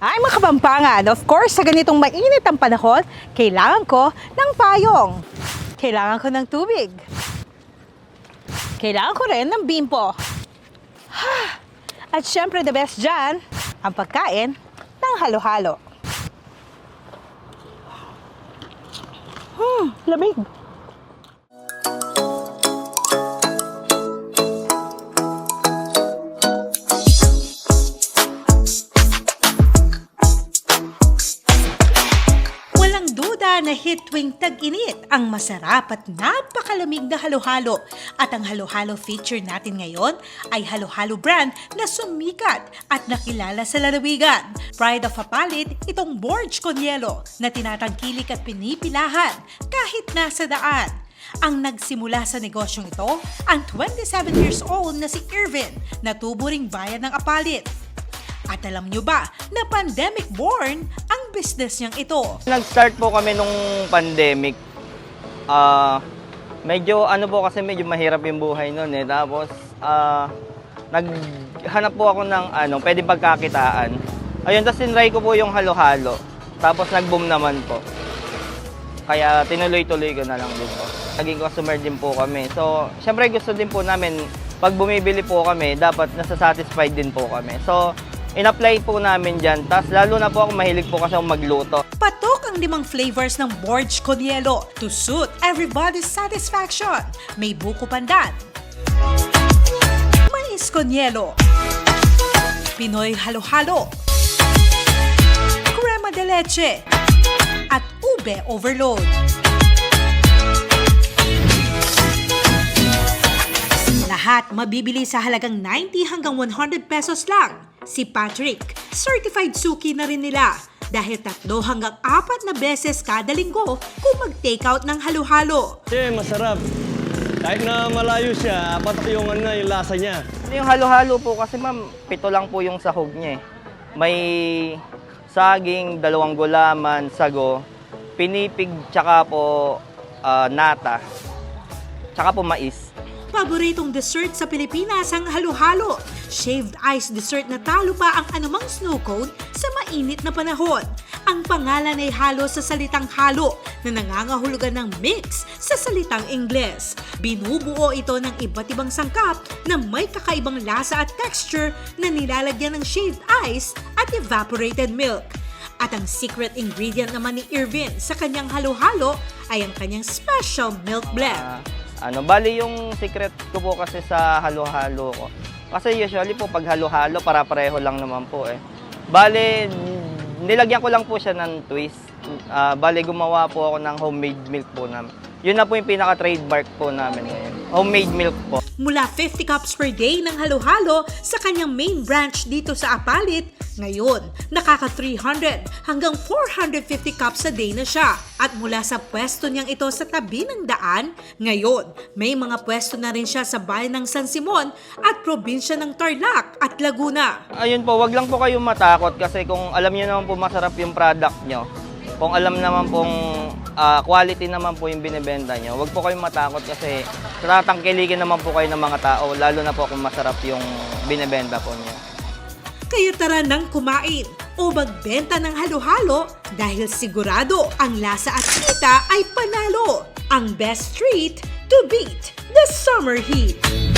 Ay mga kabampangan, of course, sa ganitong mainit ang panahon, kailangan ko ng payong. Kailangan ko ng tubig. Kailangan ko rin ng bimpo. At syempre the best dyan, ang pagkain ng halo-halo. Hmm, lamig. Duda na hit tuwing tag-init ang masarap at napakalamig na halo-halo. At ang halo-halo feature natin ngayon ay halo-halo brand na sumikat at nakilala sa lalawigan. Pride of a Palid, itong Borge Conielo na tinatangkilik at pinipilahan kahit nasa daan. Ang nagsimula sa negosyong ito, ang 27 years old na si Irvin na tubo ring bayan ng Apalit. At alam nyo ba na pandemic born ang business niyang ito? Nag-start po kami nung pandemic. Ah, medyo ano po kasi medyo mahirap yung buhay noon eh. Tapos ah, naghanap po ako ng ano, pwede pagkakitaan. Ayun, tapos tinry ko po yung halo-halo. Tapos nag-boom naman po. Kaya tinuloy-tuloy ko na lang din po. Naging customer din po kami. So, syempre gusto din po namin, pag bumibili po kami, dapat nasa-satisfied din po kami. So, in-apply po namin dyan. Tapos lalo na po ako mahilig po kasi magluto. Patok ang limang flavors ng Borge Conielo to suit everybody's satisfaction. May buko pandan, mais Conielo, Pinoy halo-halo, crema de leche, at ube overload. Mabibili sa halagang 90 hanggang 100 pesos lang. Si Patrick, certified suki na rin nila dahil tatlo hanggang apat na beses kada linggo kung mag-takeout ng halo-halo. Eh, masarap. Kahit na malayo siya, apat yung ano, yung lasa niya. Yung halo-halo po kasi ma'am, pito lang po yung sahog niya eh. May saging, dalawang gulaman, sago, pinipig, tsaka po ah, nata, tsaka po mais. Paboritong dessert sa Pilipinas ang halo-halo. Shaved ice dessert na talo pa ang anumang snow cone sa mainit na panahon. Ang pangalan ay halo sa salitang halo na nangangahulugan ng mix sa salitang Ingles. Binubuo ito ng iba't ibang sangkap na may kakaibang lasa at texture na nilalagyan ng shaved ice at evaporated milk. At ang secret ingredient naman ni Irvin sa kanyang halo-halo ay ang kanyang special milk blend. Ano, bali yung secret ko po kasi sa halo-halo ko. Kasi usually po pag halo-halo, para pareho lang naman po eh. Bali, nilagyan ko lang po siya ng twist. Ah, bali, gumawa po ako ng homemade milk po namin. Yun na po yung pinaka-trademark po namin ngayon. Homemade milk po. Mula 50 cups per day ng halo-halo sa kanyang main branch dito sa Apalit, ngayon, nakaka 300 hanggang 450 cups a day na siya. At mula sa pwesto niyang ito sa tabi ng daan, ngayon, may mga pwesto na rin siya sa bayan ng San Simon at probinsya ng Tarlac at Laguna. Ayun po, wag lang po kayong matakot kasi kung alam niyo naman po masarap yung product nyo, kung alam naman pong ah, quality naman po yung binibenta nyo, wag po kayong matakot kasi tatangkilikin naman po kayo ng mga tao, lalo na po kung masarap yung binibenta po nyo. Kaya tara nang kumain o magbenta ng halo-halo dahil sigurado ang lasa at kita ay panalo. Ang best treat to beat the summer heat.